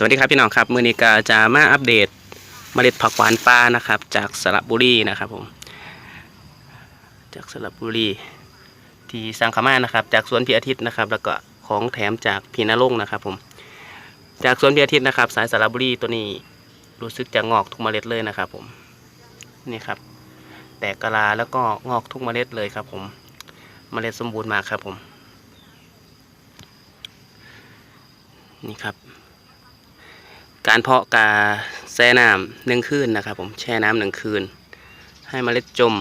สวัสดีครับพี่น้องครับมือนี้ก็จะมาอัปเดตเมล็ดผักหวานปลานะครับ จากสระบุรีนะครับผมจากสระบุรีที่สังขมานะครับ จากสวนพีอาทิตย์นะครับ แล้วก็ของแถมจากพี่นรงนะครับผมจากสวนพีอาทิตย์นะครับ สายสระบุรีตัวนี้รู้สึกจะงอกทุกเมล็ดเลยนะครับ ผมนี่ครับ แตกกะลาแล้วก็งอกทุกเมล็ดเลยครับ ผมเมล็ดสมบูรณ์มากครับผม นี่ครับ การเพาะกาแช่น้ำหนึ่งคืนนะครับ ผมแช่น้ำหนึ่งคืน ให้เมล็ดจม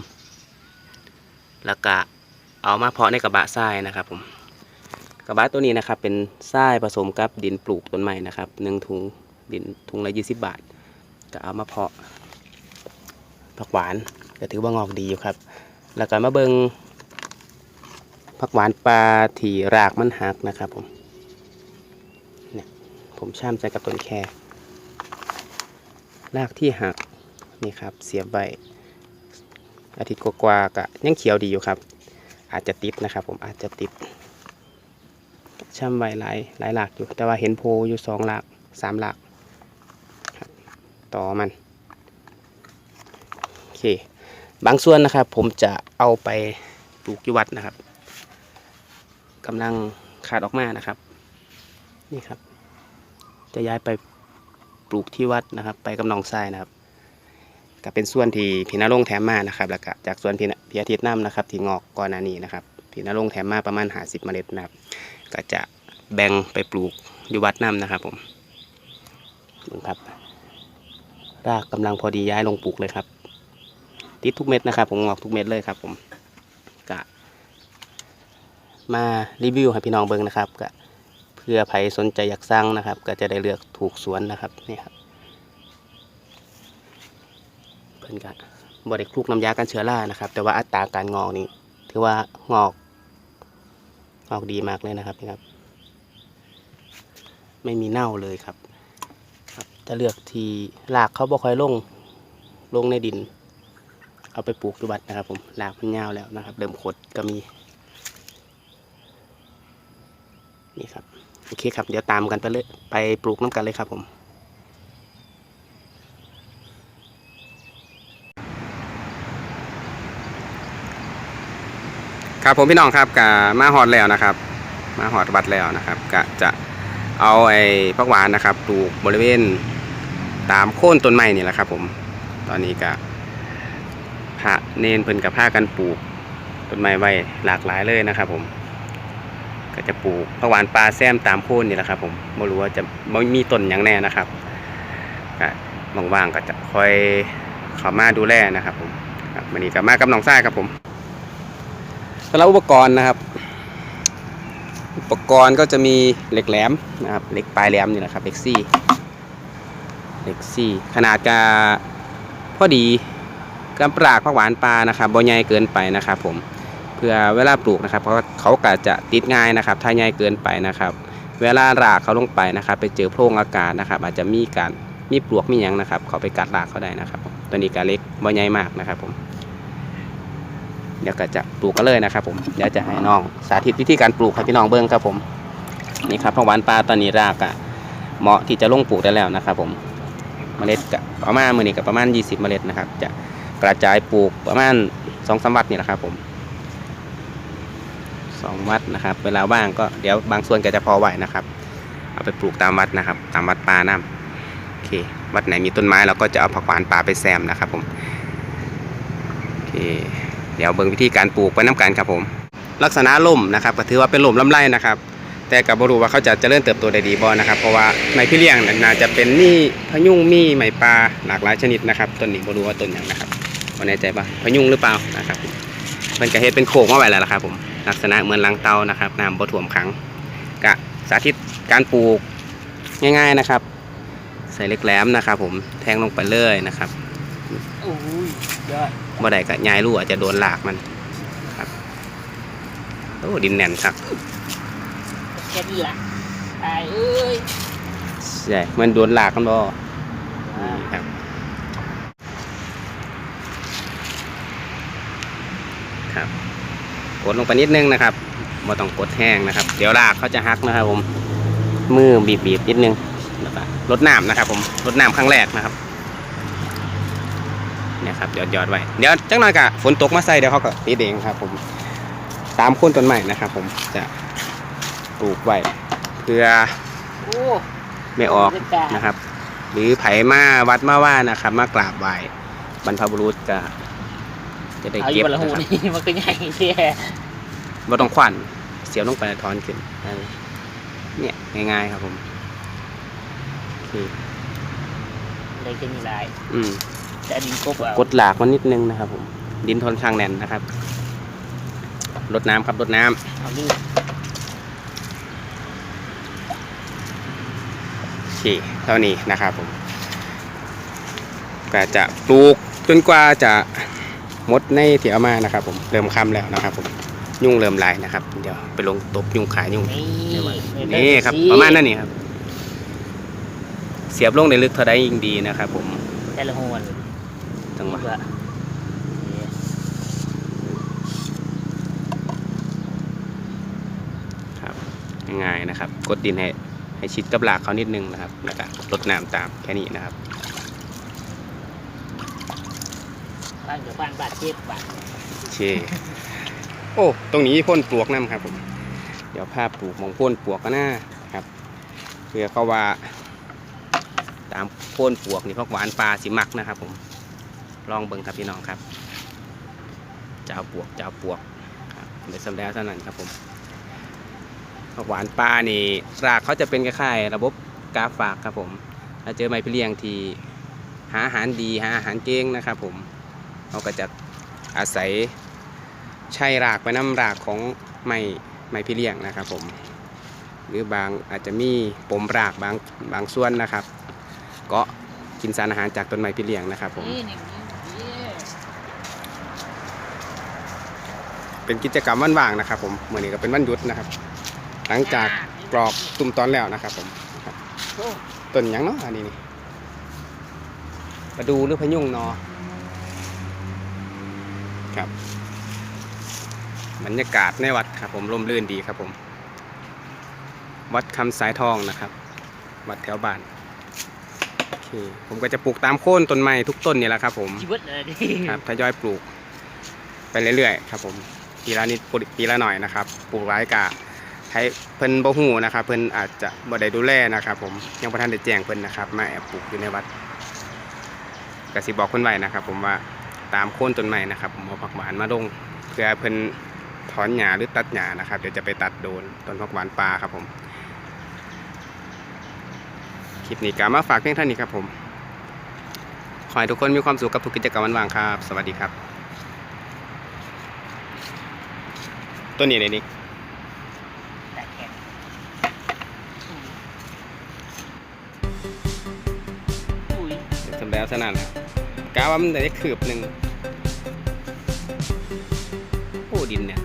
แล้วก็เอามาเพาะในกระบะทรายนะครับ ผมกระบะตัวนี้นะครับ เป็นทรายผสมกับดินปลูกต้นใหม่นะครับหนึ่งถุงดินถุงละยี่สิบบาทก็เอามาเพาะผักหวานก็ถือว่างอกดีอยู่ครับ แล้วก็มาเบิงผักหวานปลาที่รากมันหักนะครับผมเนี่ยผมช่ำใส่กับต้นแค รากที่หักนี่ครับเสียบใบอาทิตย์กว่าๆกะยังเขียวดีอยู่ครับ อาจจะติดนะครับ ผมอาจจะติดช่ำใบหลายหลายหลากอยู่ แต่ว่าเห็นโพอยู่สองหลากสามหลากต่อมันโอเค บางส่วนนะครับ ผมจะเอาไปปลูกที่วัดนะครับกำลังขาดออกมานะครับ นี่ครับ จะย้ายไป ปลูกที่วัดนะครับ ไปกับน้องทรายนะครับก็เป็นส่วนที่พี่นรงแถมมานะครับแล้วก็จากส่วนพี่พี่อาทิตย์น้ำนะครับ ที่งอกก่อนหน้านี้นะครับพี่นรงแถมมาประมาณหาสิบเมล็ดนะครับ ก็จะแบ่งไปปลูกอยู่วัดน้ำนะครับผมดูครับรากกำลังพอดีย้ายลงปลูกเลยครับ ติดทุกเม็ดนะครับ ผมงอกทุกเม็ดเลยครับผมก็มารีวิวให้พี่น้องเบิ่งนะครับก็ พื่อใครสนใจอยากสร้างนะครับ ก็จะได้เลือกถูกสวนนะครับนี่ครับเพิ่นก็บริคลุกน้ำยากันเชื้อรานะครับ แต่ว่าอัตราการงอกนี่ถือว่างอกงอกดีมากเลยนะครับนี่ครับ ไม่มีเน่าเลยครับครับจะเลือกที่รากเขาบ่ค่อยลงลงในดิน เอาไปปลูกที่วัดนะครับ ผมรากมันยาวแล้วนะครับ เริ่มขดก็มีนี่ครับ โอเคครับ เดี๋ยวตามกันไปเลยไปปลูกน้ำกันเลยครับผมครับผมพี่น้องครับกะมาฮอดแล้วนะครับ มาฮอดวัดแล้วนะครับกะจะเอาไอ้ผักหวานนะครับปลูกบริเวณตามโค่นต้นไม้นี่แหละครับ ผมตอนนี้กะพระเนนเพิ่นกับผ้ากันปลูกต้นไม้ไว้หลากหลายเลยนะครับ ผม ก็จะปลูกผักหวานปลาแซมตามโค่นนี่แหละครับ ผมไม่รู้ว่าจะไม่มีต้นอย่างแน่นะครับก็ว่างๆก็จะคอยเข้ามาดูแลนะครับ ผมครับวันนี้ก็มากับน้องทรายครับผมสำหรับอุปกรณ์นะครับ อุปกรณ์ก็จะมีเหล็กแหลมนะครับเหล็กปลายแหลมนี่แหละครับเหล็กซี่เหล็กซี่ขนาดกาพอดีกำปรากผักหวานปลานะครับบ่ใหญ่เกินไปนะครับผม เพื่อเวลาปลูกนะครับเพราะเขาก็จะติดง่ายนะครับ ถ้าใหญ่เกินไปนะครับ เวลารากเขาลงไปนะครับ ไปเจอโพรงอากาศนะครับ อาจจะมีการมีปลวกมียังนะครับ เขาไปกัดรากเขาได้นะครับ ตัวนี้ก็เล็กบ่ใหญ่มากนะครับผมเดี๋ยวก็จะปลูกกันเลยนะครับ ผมเดี๋ยวจะให้น้องสาธิตวิธีการปลูกให้พี่น้องเบิ้งครับผมนี่ครับผักหวานปลาตอนนี้รากอะเหมาะที่จะลงปลูกได้แล้วนะครับ ผมเมล็ดกับประมาณมือนี้กับประมาณ 20 เมล็ดนะครับ จะกระจายปลูกประมาณ2อสวัดนี่แหละครับผม สองวัดนะครับ เวลาว่างก็เดี๋ยวบางส่วนก็จะพอไหวนะครับ เอาไปปลูกตามวัดนะครับ ตามวัดป่าน้ำโอเค วัดไหนมีต้นไม้เราก็จะเอาผักหวานป่าไปแซมนะครับผมโอเค เดี๋ยวเบิ่งวิธีการปลูกไปน้ำกันครับผม ลักษณะล่มนะครับก็ถือว่าเป็นล่มลำไรนะครับแต่กับบรูว่าเขาจะเจริญเติบโตได้ดีบ่นะครับ เพราะว่าไม้พี่เลี้ยงน่ะน่าจะเป็นมีพยุงมีไม้ปลาหลากหลายชนิดนะครับต้นนี้บรูว่าต้นอย่างนะครับไม่แน่ใจป่ะพยุงหรือเปล่านะครับมันก็เฮ็ดเป็นโขกมาไว้แล้วล่ะครับผม ลักษณะเหมือนลังเตานะครับน้ำบ่ท่วมขังกะสาธิตการปลูกง่าย ๆนะครับ ใส่เหล็กแหลมนะครับ ผมแทงลงไปเลยนะครับโอ้ยยอดบ่ได้กะยายรู้อาจจะโดนหลากมันครับโอ้ดินแน่นครับแค่นี้ละตายเอ้ยใช่มันโดนหลากกันบ่นี่ครับครับ ดลงไปนิดนึงนะครับบ่ต้องกดแห้งนะครับ เดี๋ยวรากเขาจะหักนะครับ ผม มือบีบๆนิดนึงแล้วก็รดน้ำนะครับ ผมรดน้ำครั้งแรกนะครับเนี่ยครับหยอดหยอดไว้เดี๋ยวจังหน่อยกะฝนตกมาใส่เดี๋ยวเขาก็ติดเองครับ ผมตามคนต้นใหม่นะครับ ผมจะปลูกไว้เพื่อไม่ออกนะครับ หรือไผมาวัดมาว่านะครับ มากราบไหว้บรรพบุรุษก็ จะได้เอาอเก็บยู่บนละนะหูครับนี่มันก็ใหญ่แท้บ่ต้องขวัญเสียวลงไปแล้วถอนขึ้นนั่นเนี่ยง่ายๆครับผมคือเลยจะมีหลายอืม แต่ดินกบเอากดหลากมันนิดนึงนะครับ ผม ดินทนข้างแน่นนะครับรดน้ำครับรดน้ำเอานี่โอเคเท่านี้นะครับ ผม ก็จะปลูกจนกว่าจะห มดในเถียวมานะครับ ผมเริ่มคำแล้วนะครับ ผมยุ่งเริ่มหลายนะครับ เดี๋ยวไปลงตบยุงขายยุงนี่นี่ครับ ประมาณนั้นนี่ครับ เสียบลงในลึกเท่าใดยิ่งดีนะครับ ผมแต่ละหูมันจังหวะว่าครับง่ายๆนะครับ กดดินให้ให้ชิดกับหลากเขานิดนึงนะครับแล้วก็รดน้ำตามแค่นี้นะครับ บ้านกับบ้านบาดเจ็บบาดโอเค โอ้ ตรงนี้พ่นปลวกน้ำครับผม เดี๋ยวภาพปลูกมองพ่นปลวกก็น่าครับเพื่อเขาว่า ตามพ่นปลวกนี่พวกหวานปลาสิมักนะครับผม ลองเบิ่งครับพี่น้องครับจะเอาปลวกเจะเอาปลวกครับเดี๋ยวสำแล้วเท่านั้นครับผมพวกหวานปลานี่รากเขาจะเป็นคล้ายๆระบบกาฝากครับผมถ้าเจอไม้พี่เลียงที่หาอาหารดีหาอาหารเก่งนะครับผม เขาก็จะอาศัยใช้รากไปน้ำรากของไม้ไม้พี่เลี้ยงนะครับผม หรือบางอาจจะมีปมรากบางบางส่วนนะครับ ก็กินสารอาหารจากต้นไม้พี่เลี้ยงนะครับผมนี่นี่นี่เป็นกิจกรรมวันว่างนะครับ ผมเมื่อนี้ก็เป็นวันหยุดนะครับ หลังจากกรอกตุ่มตอนแล้วนะครับ ผมครับโอ้ต้นหยังเนาะอันนี้นี่มาดูหรือพะยุงเนอ ครับบรรยากาศในวัดครับผมร่มรื่นดีครับผม วัดคำสายทองนะครับ วัดแถวบ้านโอเคผมก็จะปลูกตามโค่นต้นไม้ทุกต้นนี่แหละครับ ผมชีวิตเลยดิครับทยอยปลูก ไปเรื่อยๆครับ ผมปีละนิดปีละหน่อยนะครับ ปลูกหลายกะให้เพิ่นบ่ฮู้นะครับ เพิ่นอาจจะบ่ได้ดูแลนะครับ ผมยังบ่ทันได้แจ้งเพิ่นนะครับ มาแอบปลูกอยู่ในวัดก็สิบอกเพิ่นไว้นะครับ ผมว่า ตามโค่นต้นไม้นะครับผมเอาผักหวานมาลงเพื่อเพิ่นถอนหญ้าหรือตัดหญ้านะครับเดี๋ยวจะไปตัดโดนต้นผักหวานป่าครับผมคลิปนี้ก็มาฝากเพียงเท่านี้ครับผมขอให้ทุกคนมีความสุขกับทุกกิจกรรมวันว่างครับ สวัสดีครับ ตัวนี้เลยนิกแต่แข็งอุ้ยสำแล้วสนั่นแล้ว กาว่ามันได้คืบหนึ่งโอ้ดินเนี่ย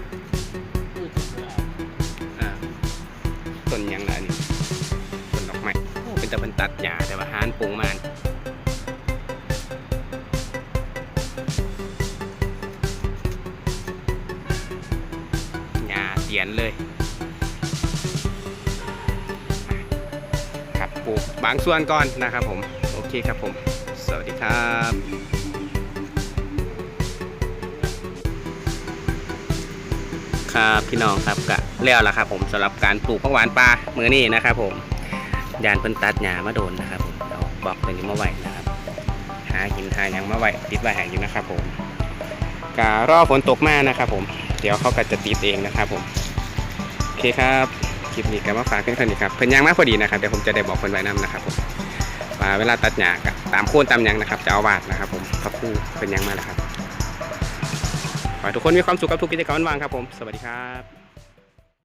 อุ้ยอ่าต้นหยังละอันนี่ต้นดอกไม้โอ้เป็นแต่เป็นตัดหญ้าแต่ว่าหานปรุงมันหญ้าเตียนเลยครับปลูกบางส่วนก่อนนะครับผม โอเคครับผม สวัสดีครับครับพี่น้องครับกะแล้วล่ะครับ ผมสำหรับการปลูกผักหวานปลามือนี้นะครับ ผมยานเพิ่นตัดหญ้ามาโดนนะครับผมเอาบอกตัวนี้มาไว้นะครับหาหินหาหยังมาไว้ติดไว้ใหาอยู่นะครับ ผมกะรอฝนตกมานะครับ ผมเดี๋ยวเขาก็จะติดเองนะครับ ผมโอเคครับคลิปนี้ก็มาฝากเพื่อนคนนี้ครับเพิ่นยังมาพอดีนะครับเดี๋ยวผมจะได้บอกเพิ่นไว้นํนะครับผม เวลาตัดหญ้าก็ตามโค่นตามยังนะครับจะเอาวาดนะครับ ผมพระคู่เป็นยังมาแล้วครับขอให้ทุกคนมีความสุขกับทุกกิจกรรมวันว่างครับผม สวัสดีครับ